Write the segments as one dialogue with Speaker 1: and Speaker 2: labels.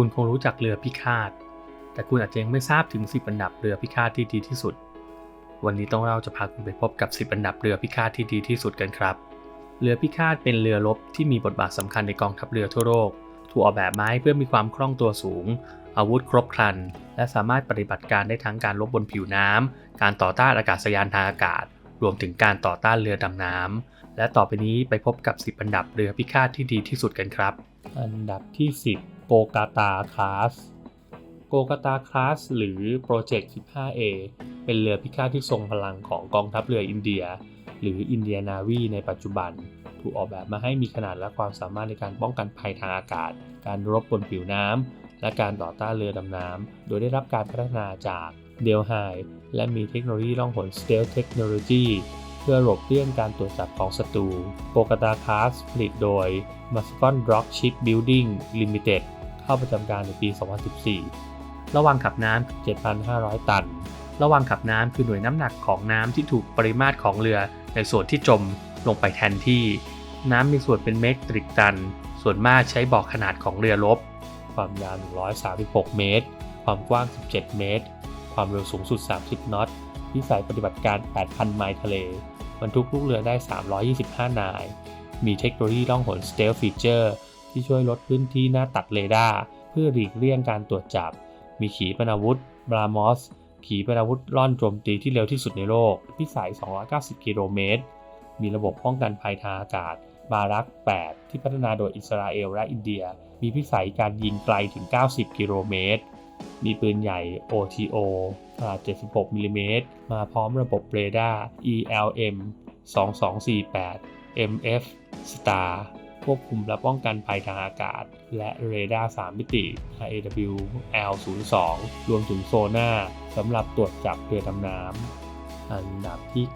Speaker 1: คุณคงรู้จักเรือพิฆาต แต่คุณอาจจะยังไม่ทราบถึง 10 อันดับเรือพิฆาตที่ดีที่สุด วันนี้ต้องเราจะพาคุณไปพบกับ 10 อันดับเรือพิฆาตที่ดีที่สุดกันครับ เรือพิฆาตเป็นเรือรบที่มีบทบาทสำคัญในกองทัพเรือทั่วโลก ถูกออกแบบมาให้เพื่อมีความคล่องตัวสูง อาวุธครบครัน และสามารถปฏิบัติการได้ทั้งการรบบนผิวน้ำการต่อต้านอากาศยานทางอากาศ รวมถึงการต่อต้านเรือดำน้ำและต่อไปนี้ไปพบกับ 10 อันดับเรือพิฆาตที่ดีที่สุดกันครับ อันดับที่ 10 โกกาตาคลาสโกกาตาคลาสหรือโปรเจกต์ 15A เป็นเรือพิฆาตที่ทรงพลังของกองทัพเรืออินเดีย หรืออินเดียนาวีในปัจจุบัน ถูกออกแบบมาให้มีขนาดและความสามารถในการป้องกันภัยทางอากาศ การรบบนผิวน้ำ และการต่อต้านเรือดำน้ำ โดยได้รับการพัฒนาจากเดลไฮและมีเทคโนโลยีล่องหน Stealth Technology เพื่อหลบเลี่ยงการตรวจจับของศัตรูโกกาตาคลาสผลิตโดย m u s c o n Rock Ship Building Limited เข้าประจำการในปี 2014 ระหว่างขับน้ำ7,500 ตัน ระหว่างขับน้ำคือหน่วยน้ำหนักของน้ำที่ถูกปริมาตรของเรือในส่วนที่จมลงไปแทนที่ น้ำมีส่วนเป็นเมตริกตัน ส่วนมากใช้บอกขนาดของเรือรบความยาว 136 เมตร ความกว้าง 17 เมตร ความเร็วสูงสุด 30 นอตวิสัยปฏิบัติการ 8,000 ไมล์ทะเล บรรทุกลูกเรือได้ 325 นาย มีเทคโนโลยีล่องหน Stealth Feature ที่ช่วยลดพื้นที่หน้าตัดเรดาร์เพื่อหลีกเลี่ยงการตรวจจับ มีขีปนาวุธบรามอส ขีปนาวุธล่อนโจมตีที่เร็วที่สุดในโลก พิสัย 290 กิโลเมตร มีระบบป้องกันภัยทางอากาศบารัก 8 ที่พัฒนาโดยอิสราเอลและอินเดีย มีพิสัยการยิงไกลถึง 90 กิโลเมตร มีปืนใหญ่ OTO ขนาด 76 มิลลิเมตร มาพร้อมระบบเรดาร์ ELM 2248 MF Star ควบคุมและป้องกันภัยทางอากาศ และเรดาร์ 3 มิติ AWL02 รวมถึงโซน่าสำหรับตรวจจับเรือดำน้ำ อันดับที่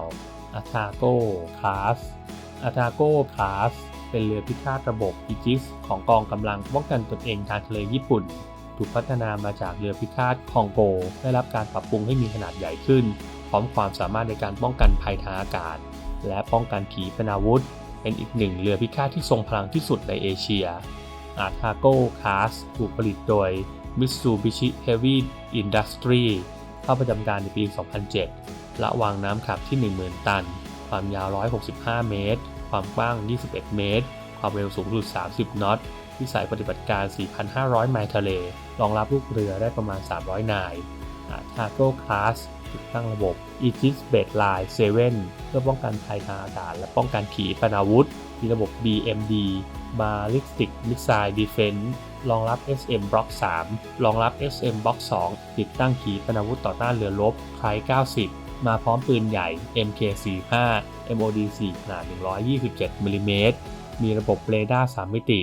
Speaker 1: 9 a t a g o Class a t a g o Class เป็นเรือพิฆาตระบบอีจิสของกองกำลังป้องกันตนเองทางทะเลญี่ปุ่น ถูกพัฒนามาจากเรือพิฆาตคองโก ได้รับการปรับปรุงให้มีขนาดใหญ่ขึ้น พร้อมความสามารถในการป้องกันภัยทางอากาศ และป้องกันขีปนาวุธ เป็นอีกหนึ่งเรือพิฆาตที่ทรงพลังที่สุดในเอเชีย a t a g o Class ถูกผลิตโดย Mitsubishi Heavy Industry เข้าประจำการในปี 2007ละวางน้ำขับที่ 10,000 ตัน ความยาว 165 เมตร ความกว้าง 21 เมตร ความเร็วสูงสุด 30 นอต วิสัยปฏิบัติการ 4,500 ไมล์ทะเล รองรับลูกเรือได้ประมาณ 300 นาย a t a g o Class ติดตั้งระบบ Aegis Baseline 7 เพื่อป้องกันภัยทางอากาศและป้องกันขีปนาวุธ มีระบบ BMD Ballistic Missile Defense รองรับ SM Block 3 รองรับ SM Block 2 ติดตั้งขีปนาวุธต่อต้านเรือรบไคร90 มาพร้อมปืนใหญ่ MK45 MOD4 ขนาด 127มิลลิเมตร มีระบบเรดาร์ 3 มิติ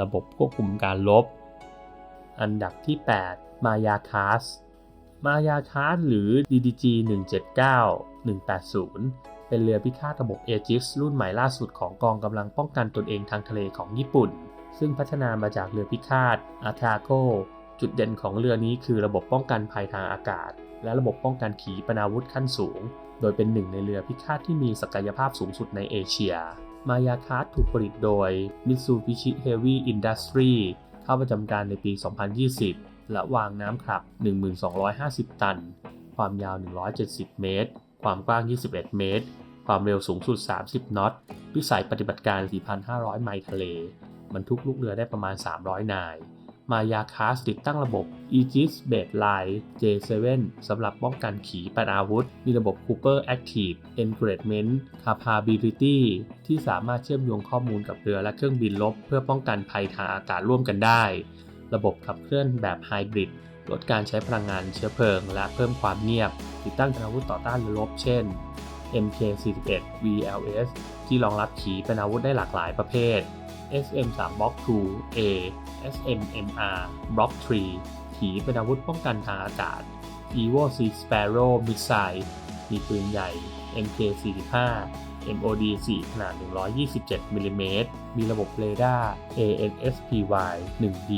Speaker 1: ระบบควบคุมการลบ อันดับที่ 8 มายาคาส มายาคาสหรือ DDG 179 180 เป็นเรือพิฆาตระบบเอจิสรุ่นใหม่ล่าสุดของกองกำลังป้องกันตนเองทางทะเลของญี่ปุ่น ซึ่งพัฒนามาจากเรือพิฆาตอาทาโกจุดเด่นของเรือนี้คือระบบป้องกันภัยทางอากาศ และระบบป้องกันขีปนาวุธขั้นสูง โดยเป็นหนึ่งในเรือพิฆาตที่มีศักยภาพสูงสุดในเอเชีย มายาคาสถูกผลิตโดย Mitsubishi Heavy Industry เข้าประจำการในปี 2020 และวางน้ำขับ1250 ตัน ความยาว 170 เมตร ความกว้าง 21 เมตร ความเร็วสูงสุด 30 นอตวิสัยปฏิบัติการ 4,500 ไมล์ทะเล บรรทุกลูกเรือได้ประมาณ 300 นาย มายาคาสติดตั้งระบบ Aegis Baseline J7 สำหรับป้องกันขีปนาวุธ มีระบบ Cooper Active Engagement Capability ที่สามารถเชื่อมโยงข้อมูลกับเรือและเครื่องบินรบเพื่อป้องกันภัยทางอากาศร่วมกันได้ ระบบขับเคลื่อนแบบไฮบริดลดการใช้พลังงานเชื้อเพลิง และเพิ่มความเงียบ ติดตั้งอาวุธต่อต้านเรือรบเช่น MK41 VLS ที่รองรับขีปนาวุธได้หลากหลายประเภท SM3 Block 2A SMMR Block 3 ขีปนาวุธป้องกันทางอากาศ Evo C Sparrow Missile มีปืนใหญ่ MK45 MOD4 ขนาด 127มิลลิเมตรมีระบบเรดาร์ ANSPY 1D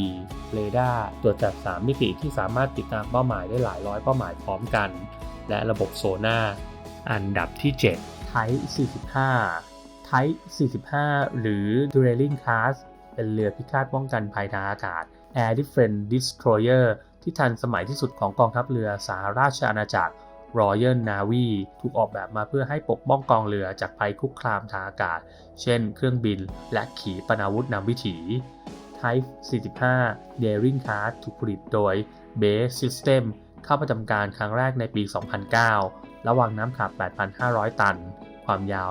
Speaker 1: เรดาร์ตรวจจับ 3 มิติที่สามารถติดตามเป้าหมายได้หลายร้อยเป้าหมายพร้อมกัน และระบบโซน่าอันดับที่ 7 Type 45 Type 45 หรือ Drilling Class เป็นเรือพิฆาตป้องกันภัยทางอากาศ Air Defense Destroyer ที่ทันสมัยที่สุดของกองทัพเรือสหราชอาณาจักร Royal Navy ถูกออกแบบมาเพื่อให้ปกป้องกองเรือจากภัยคุกคามทางอากาศ เช่น เครื่องบิน และขีปนาวุธนำวิถี Type 45 Daring Class ถูกผลิตโดย Base System เข้าประจำการครั้งแรกในปี 2009 ระหว่างน้ำขับ 8,500 ตัน ความยาว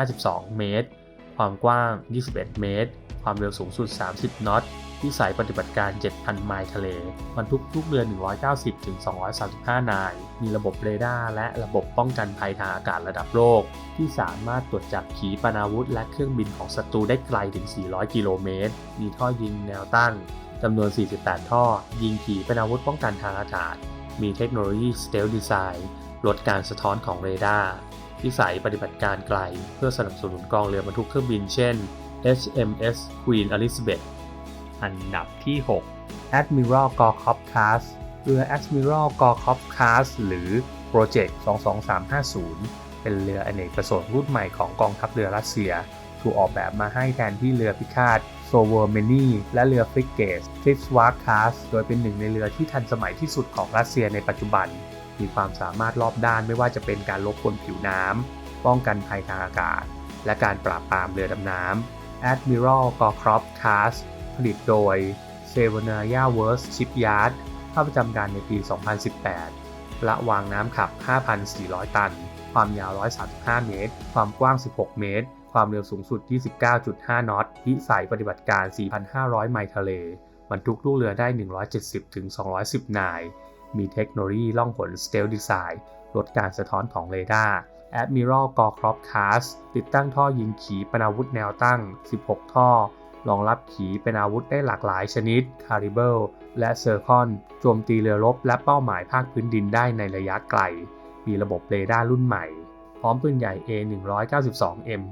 Speaker 1: 152 เมตร ความกว้าง 21 เมตร ความเร็วสูงสุด 30นอต ที่สายปฏิบัติการ 7,000 ไมล์ทะเล บรรทุกลูกเรือ 190ถึง235 นาย มีระบบเรดาร์และระบบป้องกันภัยทางอากาศระดับโลก ที่สามารถตรวจจับขีปนาวุธ และเครื่องบินของศัตรูได้ไกลถึง 400 กิโลเมตร มีท่อยิงแนวตั้งจำนวน 48 ท่อ ยิงขีปนาวุธป้องกันทางอากาศ มีเทคโนโลยี Stealth Design ลดการสะท้อนของเรดาร์ที่สายปฏิบัติการไกล เพื่อสนับสนุนกองเรือบรรทุกเครื่องบินเช่น HMS Queen Elizabeth อันดับที่ 6 Admiral Gorkov Class เรือ Admiral Gorkov Class หรือ Project 22350 เป็นเรืออเนกประสงค์รุ่นใหม่ของกองทัพเรือรัสเซีย ถูกออกแบบมาให้แทนที่เรือพิฆาตโซเวอร์เมนีและเรือฟริกเกตทริปสวาร์คลาสโดยเป็นหนึ่งในเรือที่ทันสมัยที่สุดของรัสเซียในปัจจุบัน มีความสามารถรอบด้านไม่ว่าจะเป็นการลบบนผิวน้ำป้องกันภัยทางอากาศ และการปราบปรามเรือดำน้ำ Admiral Gorkov Class ผลิตโดย s e v e n a y a w o r s Shipyard เข้าประจำการในปี 2018 ละวางน้ำขับ 5,400 ตัน ความยาว 135 เมตร ความกว้าง 16 เมตร ความเร็วสูงสุด 29.5 นอตวิสัยปฏิบัติการ 4,500 ไมล์ทะเล บรรทุกลูกเรือได้ 170-210 นาย มีเทคโนโลยีล่องหน Stealth Design ลดการสะท้อนของเรดาร์ Admiral Gorkov Class ติดตั้งท่อยิงขีปนาวุธแนวตั้ง 16 ท่อรองรับขีปนาวุธได้หลากหลายชนิดคาริเบิลและเซอร์คอนโจมตีเรือรบและเป้าหมายภาคพื้นดินได้ในระยะไกล มีระบบเรดาร์รุ่นใหม่ พร้อมปืนใหญ่ A192M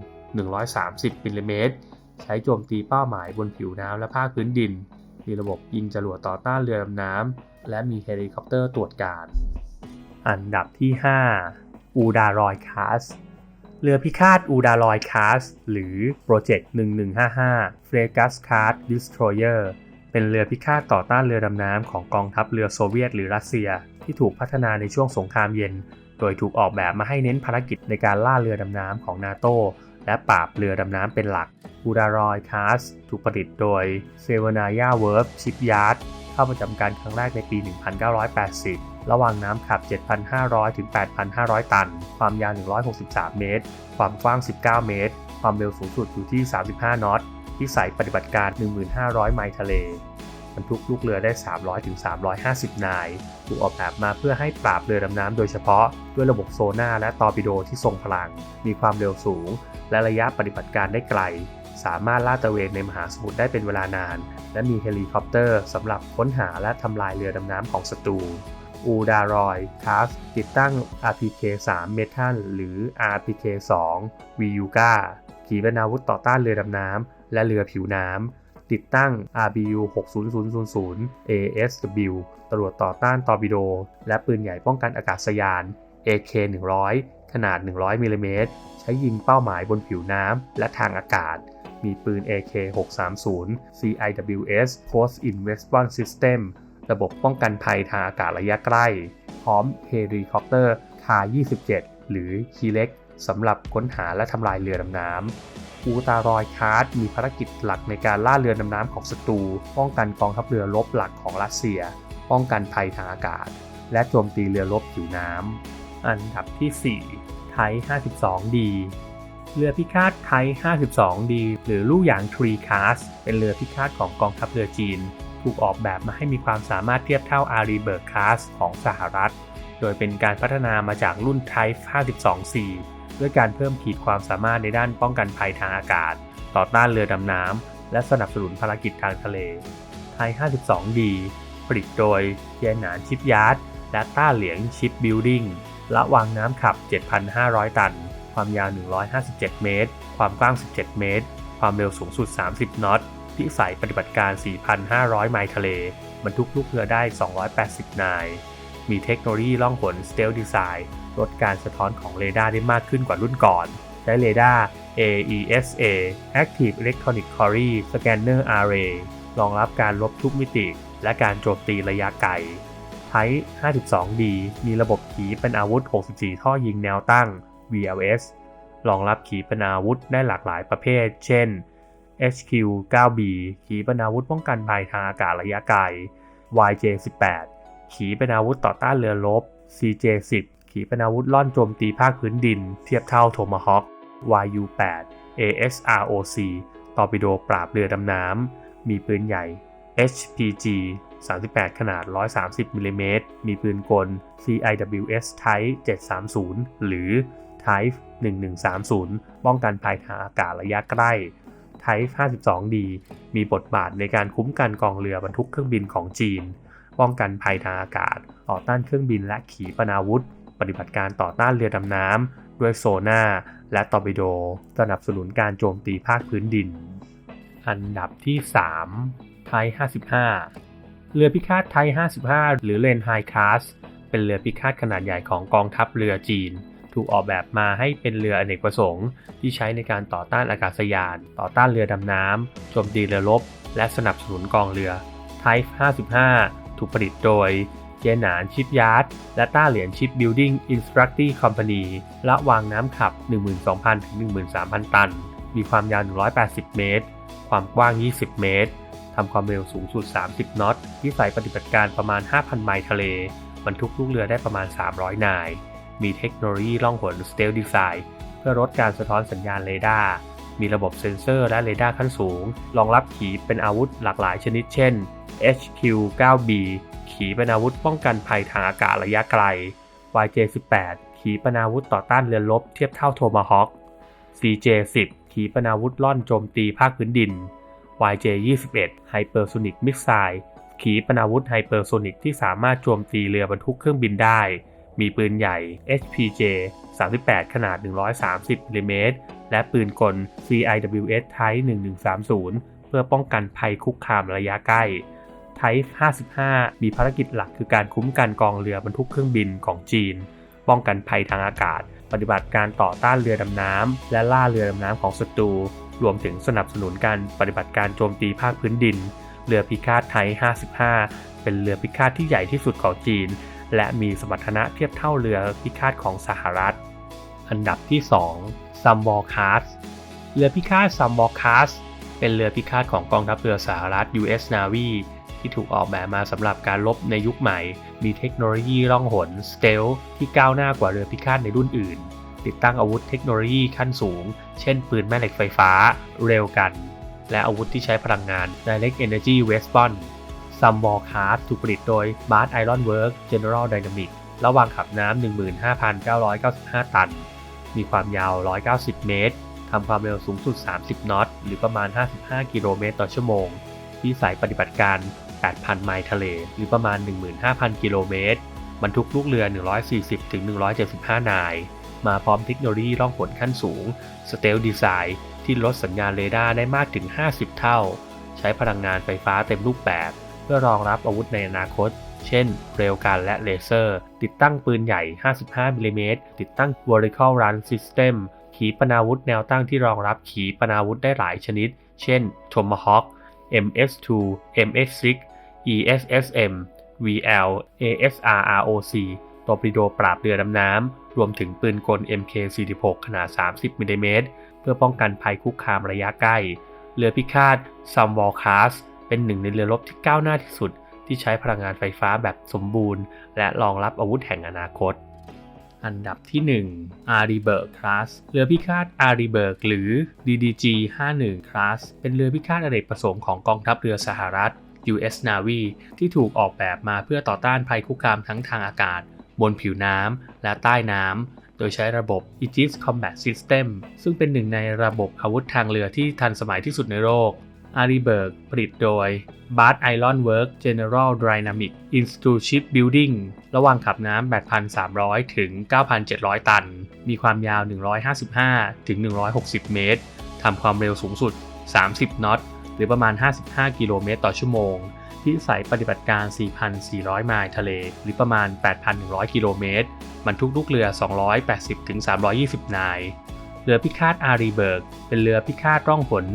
Speaker 1: 130มิลลิเมตรใช้โจมตีเป้าหมายบนผิวน้ำและภาคพื้นดิน มีระบบยิงจรวดต่อต้านเรือดำน้ำและมีเฮลิคอปเตอร์ตรวจการ อันดับที่ 5 อูดารอยคาสเรือพิฆาตอูดารอยคาสหรือโปรเจกต์1155 f r e g a s c a r d Destroyer เป็นเรือพิฆาตต่อต้านเรือดำน้ำของกองทัพเรือโซเวียตหรือรัสเซีย ที่ถูกพัฒนาในช่วงสงครามเย็น โดยถูกออกแบบมาให้เน้นภารกิจในการล่าเรือดำน้ำของนาโตและปราบเรือดำน้ำเป็นหลักอูดารอยคาสถูกผลิตโดยเซเวนา y a w o r ฟชิปยาร์ด เข้าประจำการครั้งแรกในปี 1980 ระหว่างน้ำขับ 7,500 ถึง 8,500 ตัน ความยาว 163 เมตร ความกว้าง 19 เมตร ความเร็วสูงสุดอยู่ที่ 35 นอตที่ใส่ปฏิบัติการ 1,500 ไมล์ทะเลบรรทุกลูกเรือได้ 300 ถึง 350 นาย ถูกออกแบบมาเพื่อให้ปราบเรือดำน้ำโดยเฉพาะ ด้วยระบบโซน่าและตอร์ปิโดที่ทรงพลัง มีความเร็วสูง และระยะปฏิบัติการได้ไกล สามารถลาดตระเวนในมหาสมุทรได้เป็นเวลานาน และมีเฮลิคอปเตอร์สำหรับค้นหาและทำลายเรือดำน้ำของศัตรูอูดารอยคาสติดตั้ง RPK-3 เมทัลหรือ RPK-2 VUGA ขีปนาวุธต่อต้านเรือดำน้ำและเรือผิวน้ำ ติดตั้ง RBU 60000 ASW ตรวจต่อต้านตอร์ปิโด และปืนใหญ่ป้องกันอากาศยาน AK 100ขนาด 100มิลลิเมตรใช้ยิงเป้าหมายบนผิวน้ำและทางอากาศ มีปืน AK 630 CIWS Close in Response System ระบบป้องกันภัยทางอากาศระยะใกล้ พร้อมเฮลิคอปเตอร์คา27 หรือคีเล็กสำหรับค้นหาและทำลายเรือดำน้ำ อูตารอยคาร์ดมีภารกิจหลักในการล่าเรือดำน้ำของศัตรู ป้องกันกองทัพเรือรบหลักของรัสเซีย ป้องกันภัยทางอากาศ และโจมตีเรือรบผิวน้ำ อันดับที่ 4 ไท 52D เรือพิฆาตไท 52D หรือลู่ยางทรีคาสเป็นเรือพิฆาตของกองทัพเรือจีน ถูกออกแบบมาให้มีความสามารถเทียบเท่าอารีเบิร์กคาสของสหรัฐ โดยเป็นการพัฒนามาจากรุ่น Type 52C ด้วยการเพิ่มขีดความสามารถในด้านป้องกันภัยทางอากาศ ต่อต้านเรือดำน้ำและสนับสนุนภารกิจทางทะเลไทย 52D ผลิตโดยเยนหนานชิปยาร์ดและต้าเหลียงชิปบิลดิ้งละวางน้ำขับ 7,500 ตัน ความยาว 157 เมตร ความกว้าง 17 เมตร ความเร็วสูงสุด 30 นอตที่ใส่ปฏิบัติการ 4,500 ไมล์ทะเล บรรทุกลูกเรือได้ 280 นาย มีเทคโนโลยีล่องหน Stealth Design ลดการสะท้อนของเรดาร์ได้มากขึ้นกว่ารุ่นก่อน ใช้เรดาร์ AESA Active Electronic Quarry Scanner Array รองรับการลบทุกมิติ และการโจมตีระยะไกล Type 52D มีระบบขีป็นอาวุธ 64 ท่อยิงแนวตั้ง VLS รองรับขีปนาวุธได้หลากหลายประเภท เช่น HQ-9B ขีปนาวุธป้องกันภัยทางอากาศระยะไกล YJ-18 ขีปนาวุธต่อต้านเรือรบ CJ-10 ขีปนาวุธล่อนโจมตีภาคพื้นดิน เทียบเท่าโทมาฮอค YU-8 ASROC ตอร์ปิโดปราบเรือดำน้ำ มีปืนใหญ่ HPG 38 ขนาด 130มิลลิเมตร มีปืนกล CIWS Type 730 หรือ Type 1130 ป้องกันภัยทางอากาศระยะใกล้ Type 52D มีบทบาทในการคุ้มกันกองเรือบรรทุกเครื่องบินของจีน ป้องกันภัยทางอากาศ ต่อต้านเครื่องบินและขีปนาวุธ ปฏิบัติการต่อต้านเรือดำน้ำด้วยโซน่าและตอร์ปิโด สนับสนุนการโจมตีภาคพื้นดิน อันดับที่ 3 ไทย 55 เรือพิฆาตไทย 55 หรือเลนไฮคลาสเป็นเรือพิฆาตขนาดใหญ่ของกองทัพเรือจีน ถูกออกแบบมาให้เป็นเรืออเนกประสงค์ ที่ใช้ในการต่อต้านอากาศยาน ต่อต้านเรือดำน้ำโจมตีเรือรบ และสนับสนุนกองเรือ Type 55 ถูกผลิตโดยเจหนานชิปยาร์ดและต้าเหรียญชิปบิลดิ้งอินสตรัคตี้คอมพานีละวางน้ำขับ 12,000 ถึง 13,000 ตัน มีความยาว 180 เมตร ความกว้าง 20 เมตรทำความเร็วสูงสุด 30 นอตวิสัยปฏิบัติการประมาณ 5,000 ไมล์ทะเล บรรทุกลูกเรือได้ประมาณ 300 นาย มีเทคโนโลยีล่องหนสเตลดีไซน์เพื่อลดการสะท้อนสัญญาณเรดาร์ มีระบบเซ็นเซอร์และเรดาร์ขั้นสูง รองรับขีปเป็นอาวุธหลากหลายชนิดเช่น HQ-9B ขีปนาวุธป้องกันภัยทางอากาศระยะไกล YJ-18 ขีปนาวุธต่อต้านเรือรบเทียบเท่าโทมาฮอค CJ-10 ขีปนาวุธล่อนโจมตีภาคพื้นดิน YJ-21 Hypersonic Missile ขีปนาวุธไฮเปอร์โซนิกที่สามารถโจมตีเรือบรรทุกเครื่องบินได้ มีปืนใหญ่ HPJ 38 ขนาด 130มิลลิเมตร และปืนกล CIWS Type 1130 เพื่อป้องกันภัยคุกคามระยะใกล้ Type 55 มีภารกิจหลักคือการคุ้มกันกองเรือบรรทุกเครื่องบินของจีน ป้องกันภัยทางอากาศ ปฏิบัติการต่อต้านเรือดำน้ำ และล่าเรือดำน้ำของศัตรู รวมถึงสนับสนุนการปฏิบัติการโจมตีภาคพื้นดิน เรือพิฆาตไทย 55 เป็นเรือพิฆาตที่ใหญ่ที่สุดของจีน และมีสมรรถนะเทียบเท่าเรือพิฆาตของสหรัฐ อันดับที่ 2 ซัมวอลคาสเรือพิฆาตซัมวอลคาสเป็นเรือพิฆาตของกองทัพเรือสหรัฐ U.S. Navy ที่ถูกออกแบบมาสำหรับการลบในยุคใหม่ มีเทคโนโลยีล่องหนสเตลที่ก้าวหน้ากว่าเรือพิฆาตในรุ่นอื่น ติดตั้งอาวุธเทคโนโลยีขั้นสูง เช่นปืนแม่เหล็กไฟฟ้า เร็วกัน และอาวุธที่ใช้พลังงาน Direct Energy Weapon ซัมบอลคาร์ถูกผลิตโดย Bart Iron Work General Dynamics ระหว่างขับน้ำ 15,995 ตัน มีความยาว 190 เมตร ทำความเร็วสูงสุด 30 นอต หรือประมาณ 55 กิโลเมตรต่อชั่วโมง ที่สายปฏิบัติการ 8,000 ไมล์ทะเล หรือประมาณ 15,000 กิโลเมตร บรรทุกลูกเรือ 140-175 นาย มาพร้อมเทคโนโลยีล่องหนขั้นสูง Stealth Design ที่ลดสัญญาณเรดาร์ได้มากถึง 50 เท่า ใช้พลังงานไฟฟ้าเต็มรูปแบบ เพื่อรองรับอาวุธในอนาคต เช่น เรลกันและเลเซอร์ ติดตั้งปืนใหญ่ 55มิลลิเมตรติดตั้ง Vertical Run System ขีปนาวุธแนวตั้งที่รองรับขีปนาวุธได้หลายชนิด เช่น Tomahawk MS2 MX6 ESSM VL ASRROC ตอร์ปิโดปราบเรือดำน้ำ รวมถึงปืนกล MK46 ขนาด 30มิลลิเมตรเพื่อป้องกันภัยคุกคามระยะใกล้ เรือพิฆาต s u m w a l c a s เป็นหนึ่งในเรือรบที่ก้าวหน้าที่สุด ที่ใช้พลังงานไฟฟ้าแบบสมบูรณ์ และรองรับอาวุธแห่งอนาคต อันดับที่ 1 a r i b e r g Class เรือพิฆาต a r i b e r g หรือ DDG 51 Class เป็นเรือพิฆาตอเนกประสงค์ของกองทัพเรือสหรัฐ U.S. Navy ที่ถูกออกแบบมาเพื่อต่อต้านภัยคุกคามทั้งทางอากาศ บนผิวน้ำและใต้น้ำ โดยใช้ระบบ Aegis Combat System ซึ่งเป็นหนึ่งในระบบอาวุธทางเรือที่ทันสมัยที่สุดในโลก a r i b e r g ผลิตโดย Bart Iron Work General Dynamics Institute Shipbuilding ระหว่างขับน้ำ 8,300 ถึง 9,700 ตัน มีความยาว 155 ถึง 160 เมตร ทำความเร็วสูงสุด 30นอต หรือประมาณ 55 กิโลเมตรต่อชั่วโมง ที่สายปฏิบัติการ 4,400 ไมล์ทะเล หรือประมาณ 8,100 กิโลเมตรบรรทุกลูกเรือ 280-320 นาย เรือพิฆาตอารีเบิร์ก เป็นเรือพิฆาตร่องหน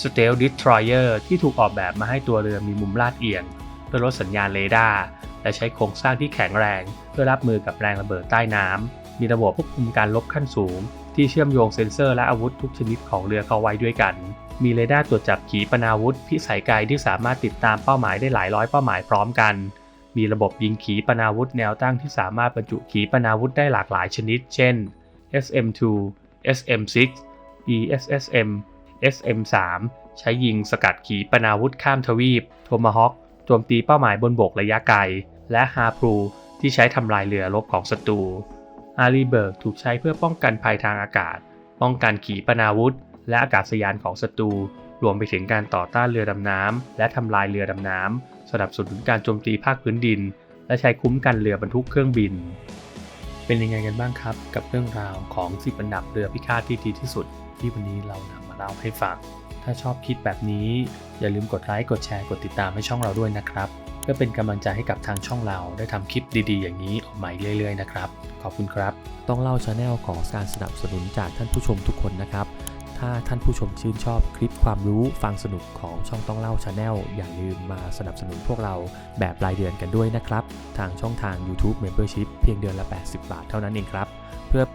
Speaker 1: Stealth Destroyer ที่ถูกออกแบบมาให้ตัวเรือมีมุมลาดเอียง เพื่อลดสัญญาณเรดาร์และใช้โครงสร้างที่แข็งแรง เพื่อรับมือกับแรงระเบิดใต้น้ำ มีระบบควบคุมการลบขั้นสูง ที่เชื่อมโยงเซ็นเซอร์และอาวุธทุกชนิดของเรือเข้าไว้ด้วยกัน มีเรดาร์ตรวจจับขีปนาวุธ พิสัยไกลที่สามารถติดตามเป้าหมายได้หลายร้อยเป้าหมายพร้อมกัน มีระบบยิงขีปนาวุธแนวตั้งที่สามารถบรรจุขีปนาวุธได้หลากหลายชนิด เช่น SM2 SM6 ESSM SM3 ใช้ยิงสกัดขีปนาวุธข้ามทวีป โทมาฮอคโจมตีเป้าหมายบนบกระยะไกล และฮาพลูที่ใช้ทำลายเรือรบของศัตรูอารีเบิร์กถูกใช้เพื่อป้องกันภัยทางอากาศ ป้องกันขีปนาวุธ และอากาศยานของศัตรู รวมไปถึงการต่อต้านเรือดำน้ำและทำลายเรือดำน้ำสนับสนุนการโจมตีภาคพื้นดิน และใช้คุ้มกันเรือบรรทุกเครื่องบิน เป็นยังไงกันบ้างครับ กับเรื่องราวของสิบอันดับเรือพิฆาตที่ดีที่สุด ที่วันนี้เรานำมาเล่าให้ฟัง ถ้าชอบคิดแบบนี้ อย่าลืมกดไลค์กดแชร์กดติดตามให้ช่องเราด้วยนะครับเพื่อเป็นกำลังใจให้กับทางช่องเราได้ทำคลิปดีๆ อย่างนี้ออกมาเรื่อยๆนะครับขอบคุณครับ
Speaker 2: ต้องเล่าชาแนลของการสนับสนุนจากท่านผู้ชมทุกคนนะครับ ถ้าท่านผู้ชมชื่นชอบคลิปความรู้ฟังสนุกของช่องต้องเล่าชาแนลอย่าลืมมาสนับสนุนพวกเราแบบรายเดือนกันด้วยนะครับ ทางช่องทาง YouTube Membership เพียงเดือนละ 80 บาทเท่านั้นเองครับ